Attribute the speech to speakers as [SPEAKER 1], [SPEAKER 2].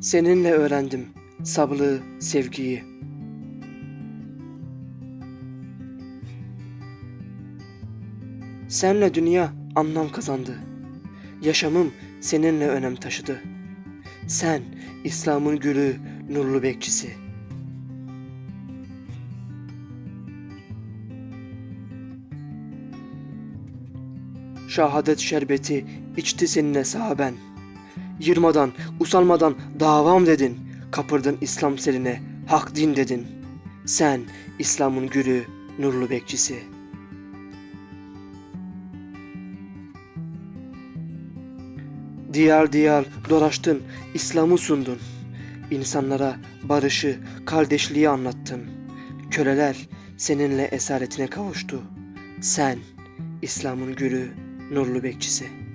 [SPEAKER 1] Seninle öğrendim sablığı, sevgiyi. Senle dünya anlam kazandı. Yaşamım seninle önem taşıdı. Sen İslam'ın gülü, nurlu bekçisi. Şahadet şerbeti içti seninle sahaben. Yırmadan, usanmadan davam dedin. Kapırdın İslam seline, hak din dedin. Sen İslam'ın gülü, nurlu bekçisi. Diyar diyar dolaştın, İslam'ı sundun. İnsanlara barışı, kardeşliği anlattın. Köleler seninle esaretine kavuştu. Sen İslam'ın gülü, nurlu bekçisi.''